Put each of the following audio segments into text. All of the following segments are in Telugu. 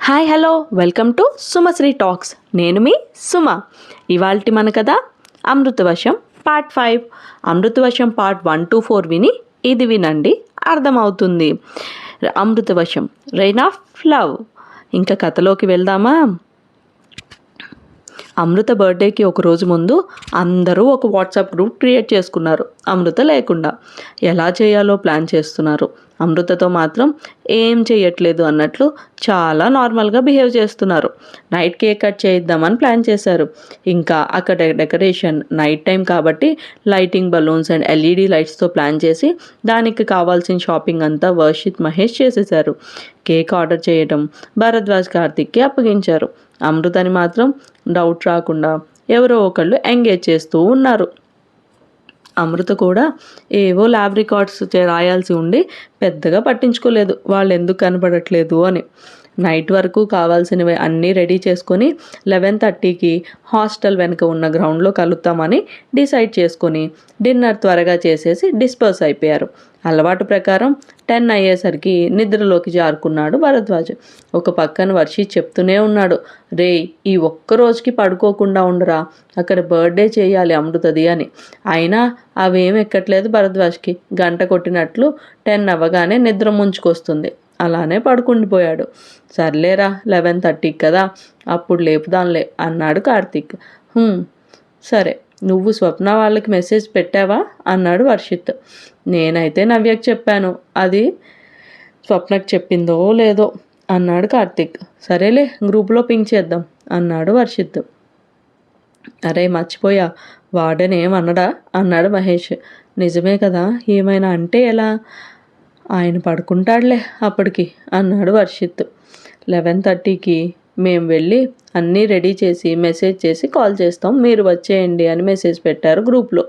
Hi hello. Welcome to Sumasri talks. నేను మీ సుమ. ఇవాల్టి మన కదా Amruthavasam part five. Amruthavasam part one two four విని ఇది వినండి అర్థమవుతుంది. అమృతవశం రెయిన్ ఆఫ్ లవ్ ఇంకా కథలోకి వెళ్దామా? అమృత బర్త్డేకి ఒక రోజు ముందు అందరూ ఒక వాట్సాప్ గ్రూప్ క్రియేట్ చేసుకున్నారు. అమృత లేకుండా. ఎలా చేయాలో ప్లాన్ చేస్తున్నారు. అమృతతో మాత్రం ఏం చేయట్లేదు అన్నట్లు చాలా నార్మల్గా బిహేవ్ చేస్తున్నారు. నైట్ కేక్ కట్ చేయిద్దామని ప్లాన్ చేశారు. ఇంకా అక్కడ డెకరేషన్ నైట్ టైం కాబట్టి లైటింగ్ బలూన్స్ అండ్ ఎల్ఈడి లైట్స్తో ప్లాన్ చేసి దానికి కావాల్సిన షాపింగ్ అంతా వర్షిత్ మహేష్ చేసేశారు. కేక్ ఆర్డర్ చేయడం భరద్వాజ్ కార్తిక్కి అప్పగించారు. అమృతని మాత్రం డౌట్ రాకుండా ఎవరో ఒకళ్ళు ఎంగేజ్ చేస్తూ ఉన్నారు. అమృత కూడా ఏవో ల్యాబ్ రికార్డ్స్ రాయాల్సి ఉండి పెద్దగా పట్టించుకోలేదు. వాళ్ళు ఎందుకు కనబడట్లేదు అని. నైట్ వరకు కావాల్సినవి అన్నీ రెడీ చేసుకొని లెవెన్ థర్టీకి హాస్టల్ వెనుక ఉన్న గ్రౌండ్లో కలుద్దామని డిసైడ్ చేసుకొని డిన్నర్ త్వరగా చేసేసి డిస్పర్స్ అయిపోయారు. అలవాటు ప్రకారం టెన్ అయ్యేసరికి నిద్రలోకి జారుకున్నాడు భరద్వాజ్. ఒక పక్కన వర్షి చెప్తూనే ఉన్నాడు రే ఈ ఒక్క రోజుకి పడుకోకుండా ఉండరా? అక్కడ బర్త్డే చేయాలి అమృతది అని. అయినా అవేం ఎక్కట్లేదు భరద్వాజ్కి. గంట కొట్టినట్లు టెన్ అవ్వగానే నిద్ర ముంచుకొస్తుంది. అలానే పడుకుండిపోయాడు సర్లేరా లెవెన్ థర్టీకి కదా అప్పుడు లేపుదాంలే అన్నాడు కార్తీక్. సరే నువ్వు స్వప్న వాళ్ళకి మెసేజ్ పెట్టావా? అన్నాడు వర్షిత్ నేనైతే నవ్యకి చెప్పాను. అది స్వప్నకి చెప్పిందో లేదో అన్నాడు కార్తీక్. సరేలే గ్రూప్లో పింక్ చేద్దాం అన్నాడు వర్షిత్ అరే మర్చిపోయా వాడనేమనడా? అన్నాడు మహేష్. నిజమే కదా ఏమైనా అంటే ఎలా? ఆయన పడుకుంటాడులే అప్పటికి అన్నాడు వర్షిత్ లెవెన్ థర్టీకి మేము వెళ్ళి అన్నీ రెడీ చేసి మెసేజ్ చేసి కాల్ చేస్తాం. మీరు వచ్చేయండి అని మెసేజ్ పెట్టారు గ్రూప్లో.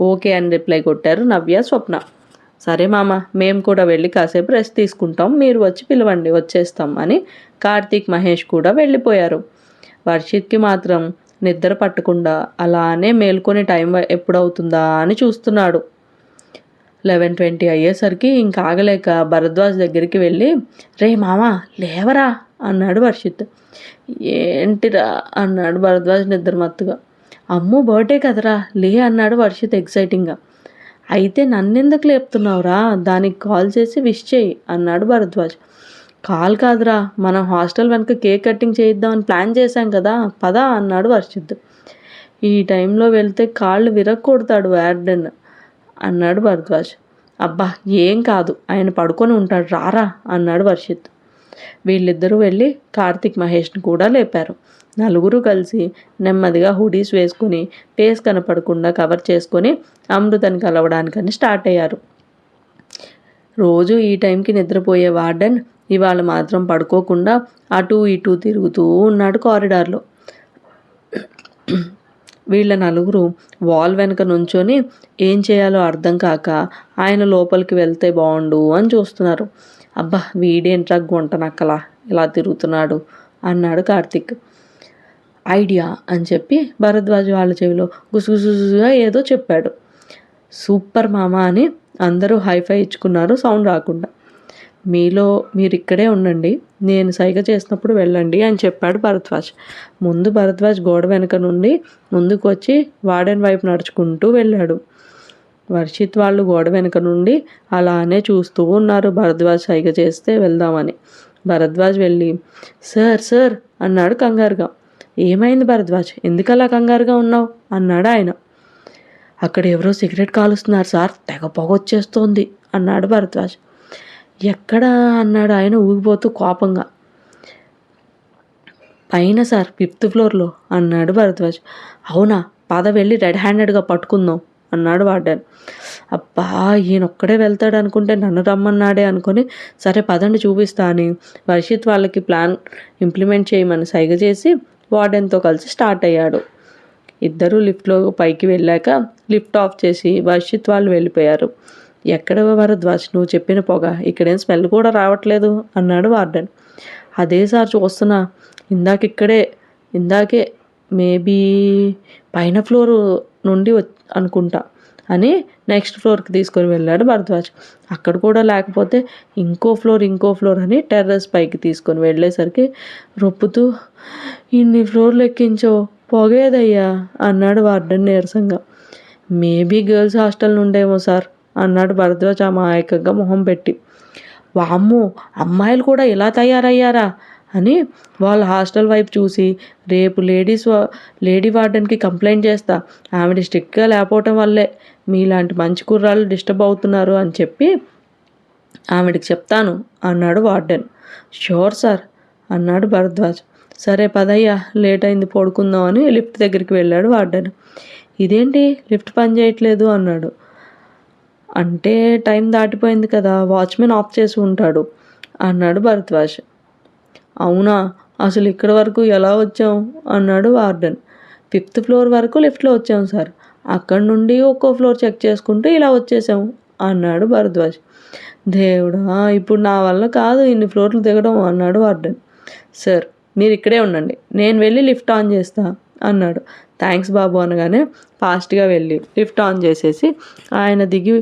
ఓకే అని రిప్లై కొట్టారు నవ్య స్వప్న. సరే మామ మేము కూడా వెళ్ళి కాసేపు రెస్ట్ తీసుకుంటాం. మీరు వచ్చి పిలవండి వచ్చేస్తాం అని కార్తీక్ మహేష్ కూడా వెళ్ళిపోయారు. వర్షిత్కి మాత్రం నిద్ర పట్టకుండా అలానే మేల్కొని టైం ఎప్పుడవుతుందా అని చూస్తున్నాడు. లెవెన్ ట్వంటీ అయ్యేసరికి ఇంకా ఆగలేక భరద్వాజ్ దగ్గరికి వెళ్ళి రే మామా లేవరా అన్నాడు వర్షిత్ ఏంటిరా అన్నాడు భరద్వాజ్ నిద్రమత్తుగా అమ్ము బర్త్డే కదరా లే అన్నాడు వర్షిత్ ఎక్సైటింగ్గా. అయితే నన్నెందుకు లేపుతున్నావురా దానికి కాల్ చేసి విష్ చేయి అన్నాడు భరద్వాజ్. కాల్ కాదురా మనం హాస్టల్ వెనక కేక్ కటింగ్ చేయిద్దామని ప్లాన్ చేశాం కదా పదా అన్నాడు వర్షిత్ ఈ టైంలో వెళ్తే కాళ్ళు విరగొడతాడు వార్డెన్ అన్నాడు భరద్వాజ్. అబ్బా ఏం కాదు ఆయన పడుకొని ఉంటాడు రారా అన్నాడు వర్షిత్ వీళ్ళిద్దరూ వెళ్ళి కార్తిక్ మహేష్ని కూడా లేపారు. నలుగురు కలిసి నెమ్మదిగా హుడీస్ వేసుకుని ఫేస్ కనపడకుండా కవర్ చేసుకొని అమృతని కలవడానికని స్టార్ట్ అయ్యారు. రోజు ఈ టైంకి నిద్రపోయే వార్డెన్ ఇవాళ మాత్రం పడుకోకుండా అటు ఇటు తిరుగుతూ ఉన్నాడు కారిడార్లో. వీళ్ళ నలుగురు వాల్ వెనుక నుంచొని ఏం చేయాలో అర్థం కాక ఆయన లోపలికి వెళ్తే బాగుండు అని చూస్తున్నారు. అబ్బా వీడేంట్రా గుంటనక్కలా ఇలా తిరుగుతున్నాడు? అన్నాడు కార్తిక్. ఐడియా అని చెప్పి భరద్వాజ్ వాళ్ళ చెవిలో గుసుగుసుగా ఏదో చెప్పాడు. సూపర్ మామ అని అందరూ హైఫై ఇచ్చుకున్నారు సౌండ్ రాకుండా. మీలో మీరు ఇక్కడే ఉండండి. నేను సైగ చేసినప్పుడు వెళ్ళండి అని చెప్పాడు భరద్వాజ్. ముందు భరద్వాజ్ గోడ వెనక నుండి ముందుకు వచ్చి వార్డెన్ వైపు నడుచుకుంటూ వెళ్ళాడు. వర్షిత్ వాళ్ళు గోడ వెనుక నుండి అలానే చూస్తూ ఉన్నారు భరద్వాజ్ సైగ చేస్తే వెళ్దామని. భరద్వాజ్ వెళ్ళి సార్ సార్ అన్నాడు కంగారుగా. ఏమైంది భరద్వాజ్? ఎందుకలా కంగారుగా ఉన్నావు? అన్నాడు ఆయన. అక్కడ ఎవరో సిగరెట్ కాలుస్తున్నారు సార్ తెగ పొగొచ్చేస్తోంది అన్నాడు భరద్వాజ్. ఎక్కడా అన్నాడు ఆయన ఊగిపోతూ కోపంగా. పైన సార్ ఫిఫ్త్ ఫ్లోర్లో అన్నాడు భరద్వాజ్. అవునా పద వెళ్ళి రెడ్ హ్యాండెడ్గా పట్టుకుందాం అన్నాడు వార్డెన్. అబ్బా ఈయనొక్కడే వెళ్తాడు అనుకుంటే నన్ను రమ్మన్నాడే అనుకొని సరే పదండి చూపిస్తా అని వర్షిత్ వాళ్ళకి ప్లాన్ ఇంప్లిమెంట్ చేయమని సైగ చేసి వార్డెన్తో కలిసి స్టార్ట్ అయ్యాడు. ఇద్దరూ లిఫ్ట్లో పైకి వెళ్ళాక లిఫ్ట్ ఆఫ్ చేసి వర్షిత్ వాళ్ళు వెళ్ళిపోయారు. ఎక్కడ భరద్వాజ్ నువ్వు చెప్పిన పొగ ఇక్కడేం స్మెల్ కూడా రావట్లేదు అన్నాడు వార్డెన్. అదే సార్ చూస్తున్నా ఇందాక ఇక్కడే ఇందాకే మేబీ పైన ఫ్లోర్ నుండి అనుకుంటా అని నెక్స్ట్ ఫ్లోర్కి తీసుకొని వెళ్ళాడు భరద్వాజ్. అక్కడ కూడా లేకపోతే ఇంకో ఫ్లోర్ ఇంకో ఫ్లోర్ అని టెర్రస్ పైకి తీసుకొని వెళ్ళేసరికి రొప్పుతూ ఇన్ని ఫ్లోర్లు ఎక్కించో పొగేదయ్యా అన్నాడు వార్డెన్ నీరసంగా. మేబీ గర్ల్స్ హాస్టల్ నుండేమో సార్ అన్నాడు భరద్వాజ్ అమాయకంగా మొహం పెట్టి. వామ్మో అమ్మాయిలు కూడా ఇలా తయారయ్యారా? అని వాళ్ళ హాస్టల్ వైపు చూసి రేపు లేడీస్ లేడీ వార్డెన్కి కంప్లైంట్ చేస్తా. ఆవిడ స్ట్రిక్ట్గా లేకపోవటం వల్లే మీలాంటి మంచి కుర్రాళ్ళు డిస్టర్బ్ అవుతున్నారు అని చెప్పి ఆవిడకి చెప్తాను అన్నాడు వార్డెన్. షూర్ సార్ అన్నాడు భరద్వాజ్. సరే పదయ్యా లేట్ అయింది పడుకుందాం అని లిఫ్ట్ దగ్గరికి వెళ్ళాడు వార్డెన్. ఇదేంటి? లిఫ్ట్ పని చేయట్లేదు అన్నాడు. అంటే టైం దాటిపోయింది కదా వాచ్మెన్ ఆఫ్ చేసి ఉంటాడు అన్నాడు భరద్వాజ్. అవునా అసలు ఇక్కడ వరకు ఎలా వచ్చాం అన్నాడు వార్డెన్. ఫిఫ్త్ ఫ్లోర్ వరకు లిఫ్ట్లో వచ్చాం సార్. అక్కడ నుండి ఒక్కో ఫ్లోర్ చెక్ చేసుకుంటూ ఇలా వచ్చేసాం అన్నాడు భరద్వాజ్. దేవుడా ఇప్పుడు నా వల్ల కాదు ఇన్ని ఫ్లోర్లు దిగడం అన్నాడు వార్డెన్. సార్ మీరు ఇక్కడే ఉండండి నేను వెళ్ళి లిఫ్ట్ ఆన్ చేస్తా అన్నాడు. థ్యాంక్స్ బాబు అనగానే ఫాస్ట్గా వెళ్ళి లిఫ్ట్ ఆన్ చేసేసి ఆయన దిగి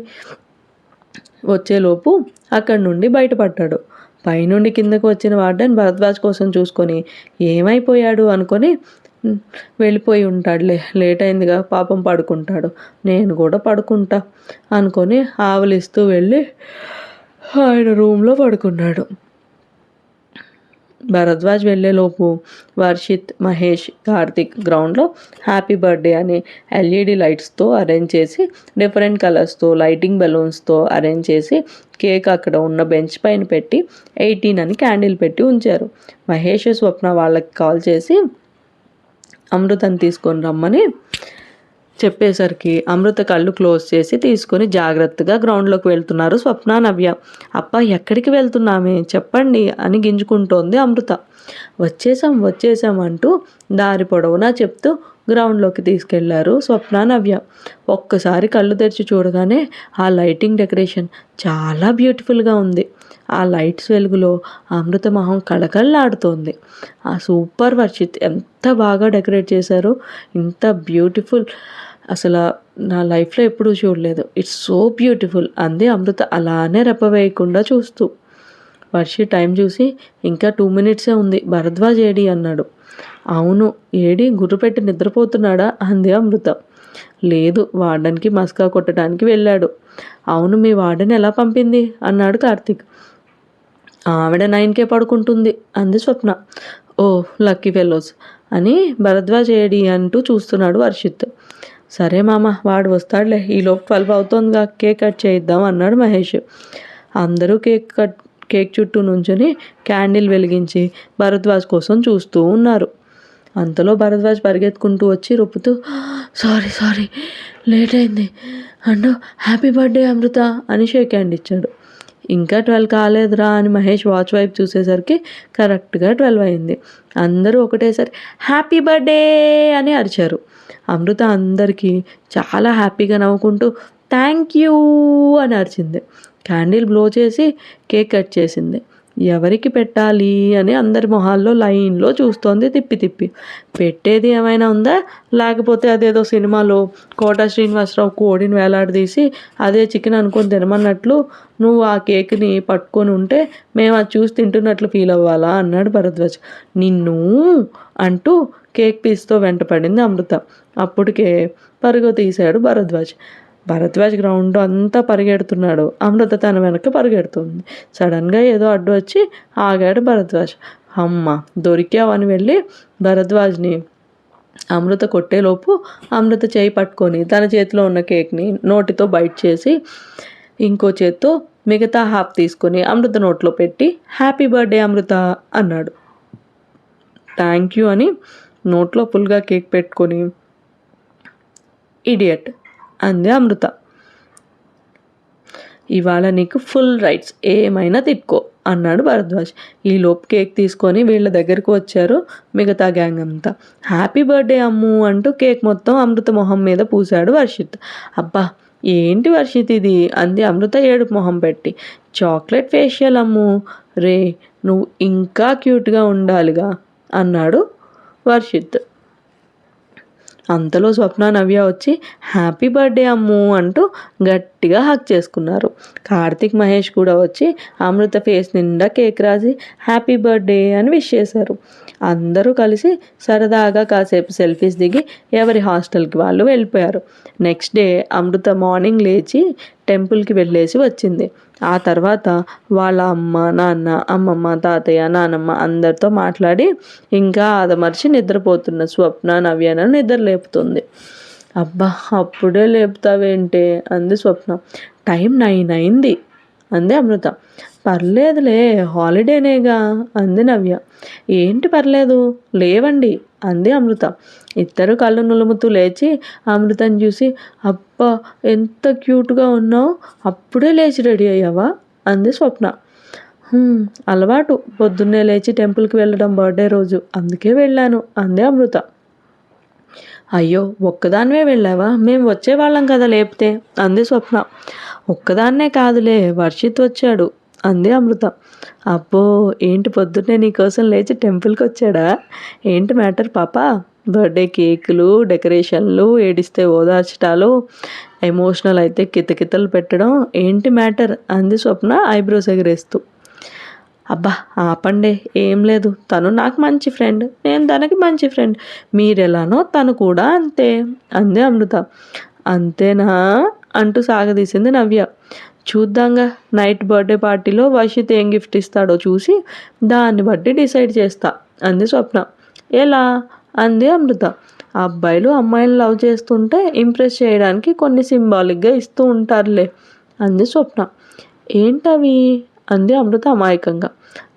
వచ్చేలోపు అక్కడి నుండి బయటపడ్డాడు. పైనుండి కిందకు వచ్చిన వార్డెన్ భరద్వాజ్ కోసం చూసుకొని ఏమైపోయాడు అనుకొని వెళ్ళిపోయి ఉంటాడులే లేట్ అయిందిగా పాపం పడుకుంటాడు నేను కూడా పడుకుంటా అనుకొని ఆవలిస్తూ వెళ్ళి ఆయన రూమ్లో పడుకున్నాడు. భరద్వాజ్ వెళ్ళేలోపు వర్షిత్ మహేష్ కార్తిక్ గ్రౌండ్లో హ్యాపీ బర్త్డే అని ఎల్ఈడి లైట్స్తో అరేంజ్ చేసి డిఫరెంట్ కలర్స్తో లైటింగ్ బెలూన్స్తో అరేంజ్ చేసి కేక్ అక్కడ ఉన్న బెంచ్ పైన పెట్టి ఎయిటీన్ అని క్యాండిల్ పెట్టి ఉంచారు. మహేష్ స్వప్న వాళ్ళకి కాల్ చేసి అమృతం తీసుకొని రమ్మని చెప్పేసరికి అమృత కళ్ళు క్లోజ్ చేసి తీసుకొని జాగ్రత్తగా గ్రౌండ్లోకి వెళ్తున్నారు స్వప్న నవ్య. అప్ప ఎక్కడికి వెళ్తున్నామే? చెప్పండి అని గింజుకుంటోంది అమృత. వచ్చేసాం వచ్చేసాం అంటూ దారి పొడవునా చెప్తూ గ్రౌండ్లోకి తీసుకెళ్ళారు స్వప్న నవ్య. ఒక్కసారి కళ్ళు తెరిచి చూడగానే ఆ లైటింగ్ డెకరేషన్ చాలా బ్యూటిఫుల్గా ఉంది. ఆ లైట్స్ వెలుగులో అమృత మొహం కళకళలాడుతోంది. ఆ సూపర్ వర్షిత్ ఎంత బాగా డెకరేట్ చేశారు. ఇంత బ్యూటిఫుల్ అసలు నా లైఫ్లో ఎప్పుడూ చూడలేదు. ఇట్స్ సో బ్యూటిఫుల్ అంది అమృత అలానే రెప్పవేయకుండా చూస్తూ. వర్షి టైం చూసి ఇంకా టూ మినిట్సే ఉంది. భరద్వాజ్ ఏడి అన్నాడు. అవును ఏడి గుర్రుపెట్టి నిద్రపోతున్నాడా? అంది అమృత. లేదు వార్డెన్కి మస్కా కొట్టడానికి వెళ్ళాడు. అవును మీ వార్డెన్ ఎలా పంపింది? అన్నాడు కార్తీక్. ఆవిడ నైన్కే పడుకుంటుంది అంది స్వప్న. ఓ లక్కీ ఫెలోస్ అని భరద్వాజ్ ఏడి అంటూ చూస్తున్నాడు వర్షిత్. సరే మామ వాడు వస్తాడులే. ఈలోపు ట్వెల్వ్ అవుతుందిగా. కేక్ కట్ చేయిద్దాం అన్నాడు మహేష్. అందరూ కేక్ కట్ కేక్ చుట్టూ నుంచుని క్యాండిల్ వెలిగించి భరద్వాజ్ కోసం చూస్తూ ఉన్నారు. అంతలో భరద్వాజ్ పరిగెత్తుకుంటూ వచ్చి రొప్పుతూ సారీ సారీ లేట్ అయింది. అండ్ హ్యాపీ బర్త్డే అమృత అని షేక్ హ్యాండ్ ఇచ్చాడు. ఇంకా ట్వెల్వ్ కాలేదురా అని మహేష్ వాచ్ వైపు చూసేసరికి కరెక్ట్గా ట్వెల్వ్ అయింది. అందరూ ఒకటేసారి హ్యాపీ బర్త్డే అని అరిచారు. అమృత అందరికీ చాలా హ్యాపీగా నవ్వుకుంటూ థ్యాంక్ యూ అని అరిచింది. క్యాండిల్ బ్లో చేసి కేక్ కట్ చేసింది. ఎవరికి పెట్టాలి అని అందరి మొహాల్లో లైన్లో చూస్తోంది తిప్పి తిప్పి. పెట్టేది ఏమైనా ఉందా? లేకపోతే అదేదో సినిమాలో కోట శ్రీనివాసరావు కోడిని వేలాడదీసి అదే చికెన్ అనుకొని తినమన్నట్లు నువ్వు ఆ కేక్ని పట్టుకొని ఉంటే మేము అది చూసి తింటున్నట్లు ఫీల్ అవ్వాలా? అన్నాడు భరద్వాజ్. నిన్ను? అంటూ కేక్ పీస్తో వెంటపడింది అమృత. అప్పటికే పరుగు తీశాడు భరద్వాజ్. భరద్వాజ్ గ్రౌండ్ అంతా పరిగెడుతున్నాడు. అమృత తన వెనక పరిగెడుతుంది సడన్గా ఏదో అడ్డు వచ్చి ఆగాడు భరద్వాజ్. అమ్మ దొరికావని వెళ్ళి భరద్వాజ్ని అమృత కొట్టేలోపు అమృత చేయి పట్టుకొని తన చేతిలో ఉన్న కేక్ని నోటితో బైట్ చేసి ఇంకో చేత్తో మిగతా హాఫ్ తీసుకొని అమృత నోట్లో పెట్టి హ్యాపీ బర్త్డే అమృత అన్నాడు. థ్యాంక్ యూ అని నోట్లో ఫుల్గా కేక్ పెట్టుకొని ఇడియట్ అంది అమృత. ఇవాళ నీకు ఫుల్ రైట్స్ ఏమైనా తిట్టుకో అన్నాడు భరద్వాజ్. ఈ లోపు కేక్ తీసుకొని వీళ్ళ దగ్గరకు వచ్చారు మిగతా గ్యాంగ్ అంతా. హ్యాపీ బర్త్డే అమ్ము అంటూ కేక్ మొత్తం అమృత మొహం మీద పూశాడు వర్షిత్ అబ్బా ఏంటి వర్షిత్ ఇది? అంది అమృత ఏడుపు మొహం పెట్టి. చాక్లెట్ ఫేషియల్ అమ్ము. రే నువ్వు ఇంకా క్యూట్గా ఉండాలిగా అన్నాడు వర్షిత్ అంతలో స్వప్న నవ్య వచ్చి హ్యాపీ బర్త్డే అమ్ము అంటూ గట్టిగా హక్ చేసుకున్నారు. కార్తిక్ మహేష్ కూడా వచ్చి అమృత ఫేస్ నిండా కేక్ రాసి హ్యాపీ బర్త్డే అని విష్ చేశారు. అందరూ కలిసి సరదాగా కాసేపు సెల్ఫీస్ దిగి ఎవరి హాస్టల్కి వాళ్ళు వెళ్ళిపోయారు. నెక్స్ట్ డే అమృత మార్నింగ్ లేచి టెంపుల్కి వెళ్ళేసి వచ్చింది. ఆ తర్వాత వాళ్ళ అమ్మ నాన్న అమ్మమ్మ తాతయ్య నానమ్మ అందరితో మాట్లాడి ఇంకా ఆదమర్చి నిద్రపోతున్న స్వప్న నవ్యను నిద్ర లేపుతుంది. అబ్బా అప్పుడే లేపుతావేంటే? అంది స్వప్న. టైం నైన్ అయింది అంది అమృత. పర్లేదులే హాలిడేనేగా అంది నవ్య. ఏంటి పర్లేదు లేవండి అంది అమృత. ఇద్దరు కళ్ళు నులుముతూ లేచి అమృతని చూసి అబ్బా ఎంత క్యూట్గా ఉన్నావు అప్పుడే లేచి రెడీ అయ్యావా అంది స్వప్న. అలవాటు పొద్దున్నే లేచి టెంపుల్కి వెళ్ళడం బర్త్డే రోజు అందుకే వెళ్ళాను అంది అమృత. అయ్యో ఒక్కదానివే వెళ్ళావా మేము వచ్చేవాళ్ళం కదా లేపితే అంది స్వప్న. ఒక్కదాన్నే కాదులే వర్షిత్ వచ్చాడు అంది అమృత. అబ్బో ఏంటి పొద్దున్నే నీకోసం లేచి టెంపుల్కి వచ్చాడా? ఏంటి మ్యాటర్ పాప? బర్త్డే కేకులు డెకరేషన్లు ఏడిస్తే ఓదార్చటాలు ఎమోషనల్ అయితే కితకితలు పెట్టడం ఏంటి మ్యాటర్? అంది స్వప్న ఐబ్రోస్ ఎగరేస్తూ. అబ్బా ఆపండే ఏం లేదు. తను నాకు మంచి ఫ్రెండ్. నేను తనకి మంచి ఫ్రెండ్. మీరెలానో తను కూడా అంతే అంది అమృత. అంతేనా? అంటూ సాగదీసింది నవ్య. చూద్దాంగా. నైట్ బర్త్డే పార్టీలో వర్షిత్ ఏం గిఫ్ట్ ఇస్తాడో చూసి దాన్ని బట్టి డిసైడ్ చేస్తా అంది స్వప్న. ఎలా? అంది అమృత. అబ్బాయిలు అమ్మాయిలు లవ్ చేస్తుంటే ఇంప్రెస్ చేయడానికి కొన్ని సింబాలిక్గా ఇస్తూ ఉంటారులే అంది స్వప్న. ఏంటవి? అంది అమృత అమాయకంగా.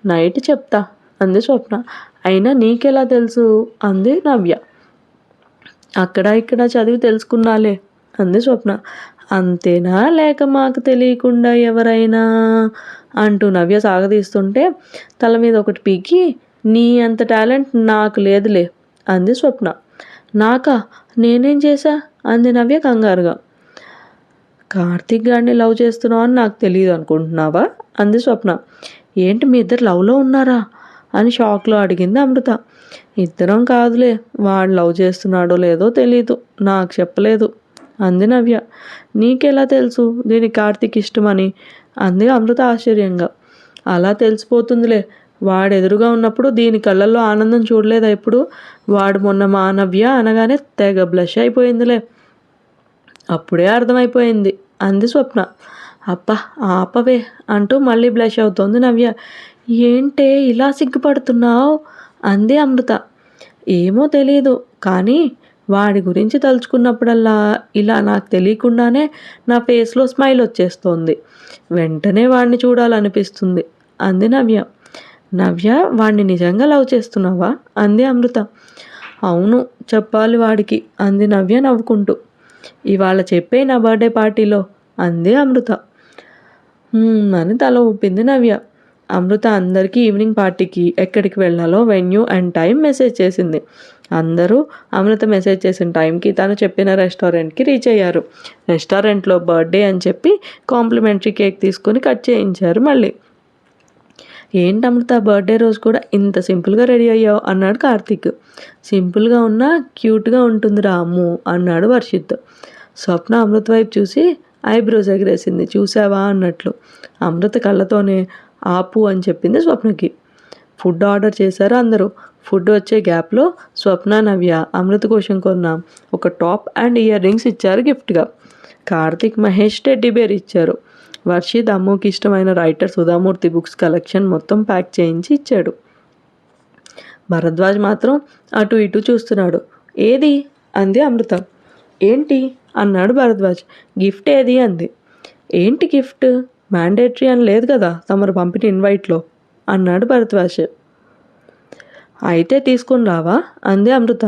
నైట్ చెప్తా అంది స్వప్న. అయినా నీకెలా తెలుసు? అంది నవ్య. అక్కడ ఇక్కడ చదివి తెలుసుకున్నాలే అంది స్వప్న. అంతేనా? లేక మాకు తెలియకుండా ఎవరైనా? అంటూ నవ్య సాగదీస్తుంటే తల మీద ఒకటి పీకి నీ అంత టాలెంట్ నాకు లేదులే అంది స్వప్న. నాకా? నేనేం చేశా? అంది నవ్య కంగారుగా. కార్తీక్ గారిని లవ్ చేస్తున్నావు అని నాకు తెలియదు అనుకుంటున్నావా? అంది స్వప్న. ఏంటి మీ ఇద్దరు లవ్లో ఉన్నారా? అని షాక్లో అడిగింది అమృత. ఇద్దరం కాదులే వాడు లవ్ చేస్తున్నాడో లేదో తెలీదు నాకు చెప్పలేదు. అంది నవ్య. నీకెలా తెలుసు? దీనికి కార్తీక్ ఇష్టమని. అంది అమృత ఆశ్చర్యంగా. అలా తెలిసిపోతుందిలే. వాడు ఎదురుగా ఉన్నప్పుడు దీని కళ్ళల్లో ఆనందం చూడలేదా ఇప్పుడు? వాడు మొన్న మా నవ్య అనగానే తెగ బ్లష్ అయిపోయిందిలే. అప్పుడే అర్థమైపోయింది అంది స్వప్న. అబ్బా ఆపవే అంటూ మళ్ళీ బ్లష్ అవుతోంది నవ్య. ఏంటే ఇలా సిగ్గుపడుతున్నావు? అంది అమృత. ఏమో తెలియదు కానీ వాడి గురించి తలుచుకున్నప్పుడల్లా ఇలా నాకు తెలియకుండానే నా ఫేస్లో స్మైల్ వచ్చేస్తోంది. వెంటనే వాడిని చూడాలనిపిస్తుంది. అంది నవ్య. నవ్య వాడిని నిజంగా లవ్ చేస్తున్నావా? అంది అమృత. అవును చెప్పాలి వాడికి అంది నవ్య నవ్వుకుంటూ. ఇవాళ చెప్పే నా బర్త్డే పార్టీలో అంది అమృత. అని తల ఊపింది నవ్య. అమృత అందరికీ ఈవినింగ్ పార్టీకి ఎక్కడికి వెళ్ళాలో వెన్యూ అండ్ టైం మెసేజ్ చేసింది. అందరూ అమృత మెసేజ్ చేసిన టైంకి తను చెప్పిన రెస్టారెంట్కి రీచ్ అయ్యారు. రెస్టారెంట్లో బర్త్డే అని చెప్పి కాంప్లిమెంటరీ కేక్ తీసుకొని కట్ చేయించారు మళ్ళీ. ఏంటి అమృత బర్త్డే రోజు కూడా ఇంత సింపుల్గా రెడీ అయ్యావు? అన్నాడు కార్తీక్. సింపుల్గా ఉన్నా క్యూట్గా ఉంటుంది రాము అన్నాడు వర్షిత్. స్వప్న అమృత వైపు చూసి ఐబ్రోస్ ఎగరేసింది. చూసావా? అన్నట్లు. అమృత కళ్ళతోనే ఆపు అని చెప్పింది స్వప్నకి. ఫుడ్ ఆర్డర్ చేశారు అందరూ. ఫుడ్ వచ్చే గ్యాప్లో స్వప్న నవ్య అమృత కోసం కొన్న ఒక టాప్ అండ్ ఇయర్ రింగ్స్ ఇచ్చారు గిఫ్ట్గా. కార్తిక్ మహేష్ టెడ్డీ బేర్ ఇచ్చారు. వర్షిత్ అమ్ముకి ఇష్టమైన రైటర్ సుధామూర్తి బుక్స్ కలెక్షన్ మొత్తం ప్యాక్ చేయించి ఇచ్చాడు. భరద్వాజ్ మాత్రం అటు ఇటు చూస్తున్నాడు. ఏది? అంది అమృత. ఏంటి? అన్నాడు భరద్వాజ్. గిఫ్ట్ ఏది? అంది. ఏంటి గిఫ్ట్? మ్యాండేటరీ అని లేదు కదా తమరు పంపిన ఇన్వైట్లో అన్నాడు భరద్వాజ్. అయితే తీసుకుని రావా? అంది అమృత.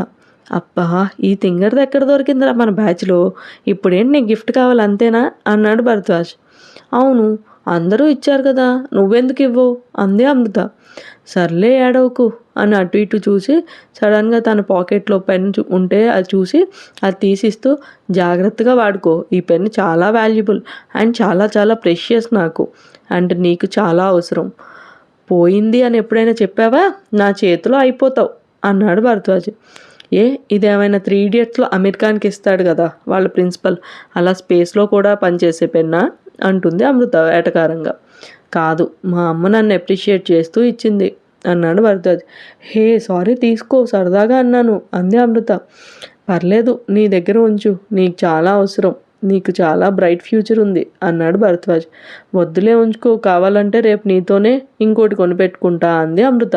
అబ్బా ఈ తింగర్ది ఎక్కడ దొరికిందిరా మన బ్యాచ్లో? ఇప్పుడేంటి నీకు గిఫ్ట్ కావాలి అంతేనా? అన్నాడు భరద్వాజ్. అవును అందరూ ఇచ్చారు కదా నువ్వెందుకు ఇవ్వు? అంది అమృత. సర్లే ఏడవకు అని అటు ఇటు చూసి సడన్గా తన పాకెట్లో పెన్ ఉంటే అది చూసి అది తీసిస్తూ జాగ్రత్తగా వాడుకో. ఈ పెన్ చాలా వాల్యుబుల్ అండ్ చాలా చాలా ప్రెషియస్ నాకు అండ్ నీకు చాలా అవసరం. పోయింది అని ఎప్పుడైనా చెప్పావా? నా చేతిలో అయిపోతావు అన్నాడు భరద్వాజ్. ఏ ఇదేమైనా త్రీ ఇడియట్స్లో అమీర్ ఖాన్కి ఇస్తాడు కదా వాళ్ళ ప్రిన్సిపల్. అలా స్పేస్లో కూడా పనిచేసే పెన్నా? అంటుంది అమృత ఏటకారంగా. కాదు మా అమ్మ నన్ను అప్రిషియేట్ చేస్తూ ఇచ్చింది. అన్నాడు భరద్వాజ్. హే సారీ తీసుకో సరదాగా అన్నాను అంది అమృత. పర్లేదు నీ దగ్గర ఉంచు నీకు చాలా అవసరం నీకు చాలా బ్రైట్ ఫ్యూచర్ ఉంది అన్నాడు భరద్వాజ్. వద్దులే ఉంచుకో కావాలంటే రేపు నీతోనే ఇంకోటి కొనిపెట్టుకుంటా అంది అమృత.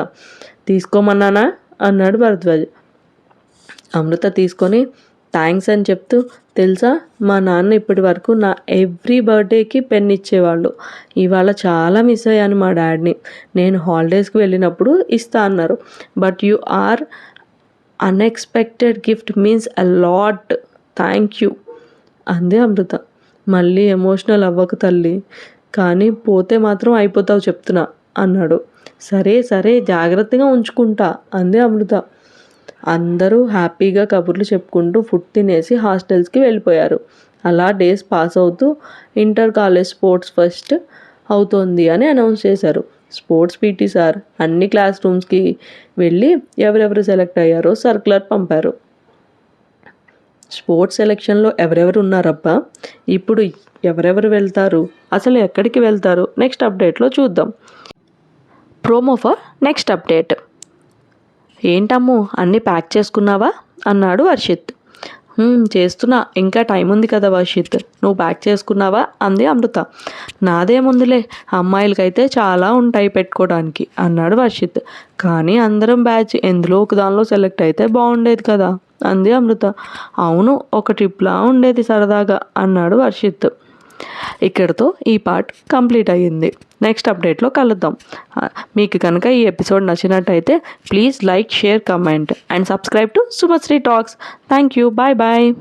తీసుకోమన్నానా? అన్నాడు భరద్వాజ్. అమృత తీసుకొని థ్యాంక్స్ అని చెప్తూ తెలుసా మా నాన్న ఇప్పటి వరకు నా ఎవ్రీ బర్త్డేకి పెన్ ఇచ్చేవాళ్ళు. ఇవాళ చాలా మిస్ అయ్యాను మా డాడీని. నేను హాలిడేస్కి వెళ్ళినప్పుడు ఇస్తా అన్నారు. But you are unexpected gift means a lot. Thank you అంది అమృత. మళ్ళీ ఎమోషనల్ అవ్వకు తల్లి. కానీ పోతే మాత్రం అయిపోతావు చెప్తున్నా అన్నాడు. సరే సరే జాగ్రత్తగా ఉంచుకుంటా అంది అమృత. అందరూ హ్యాపీగా కబుర్లు చెప్పుకుంటూ ఫుడ్ తినేసి హాస్టల్స్కి వెళ్ళిపోయారు. అలా డేస్ పాస్ అవుతూ ఇంటర్ కాలేజ్ స్పోర్ట్స్ ఫస్ట్ అవుతోంది అని అనౌన్స్ చేశారు. స్పోర్ట్స్ పీటీ సార్ అన్ని క్లాస్ రూమ్స్కి వెళ్ళి ఎవరెవరు సెలెక్ట్ అయ్యారో సర్క్యులర్ పంపారు. స్పోర్ట్స్ సెలెక్షన్లో ఎవరెవరు ఉన్నారబ్బా? ఇప్పుడు ఎవరెవరు వెళ్తారు? అసలు ఎక్కడికి వెళ్తారు? నెక్స్ట్ అప్డేట్లో చూద్దాం. Promo for next update. ఏంటమ్ము అన్నీ ప్యాక్ చేసుకున్నావా? అన్నాడు వర్షిత్ చేస్తున్నా. ఇంకా టైం ఉంది కదా వర్షిత్ నువ్వు ప్యాక్ చేసుకున్నావా? అంది అమృత. నాదేముందిలే అమ్మాయిలకైతే చాలా ఉంటాయి పెట్టుకోవడానికి అన్నాడు వర్షిత్ కానీ అందరం బ్యాచ్ ఎందులో ఒక దానిలో సెలెక్ట్ అయితే బాగుండేది కదా అంది అమృత. అవును ఒక ట్రిప్లా ఉండేది సరదాగా అన్నాడు వర్షిత్ ఇక్కడతో ఈ పార్ట్ కంప్లీట్ అయ్యింది. నెక్స్ట్ అప్డేట్లో కలుద్దాం. మీకు కనుక ఈ ఎపిసోడ్ నచ్చినట్టయితే please like share comment and subscribe to Sumasri talks. Thank you. Bye bye.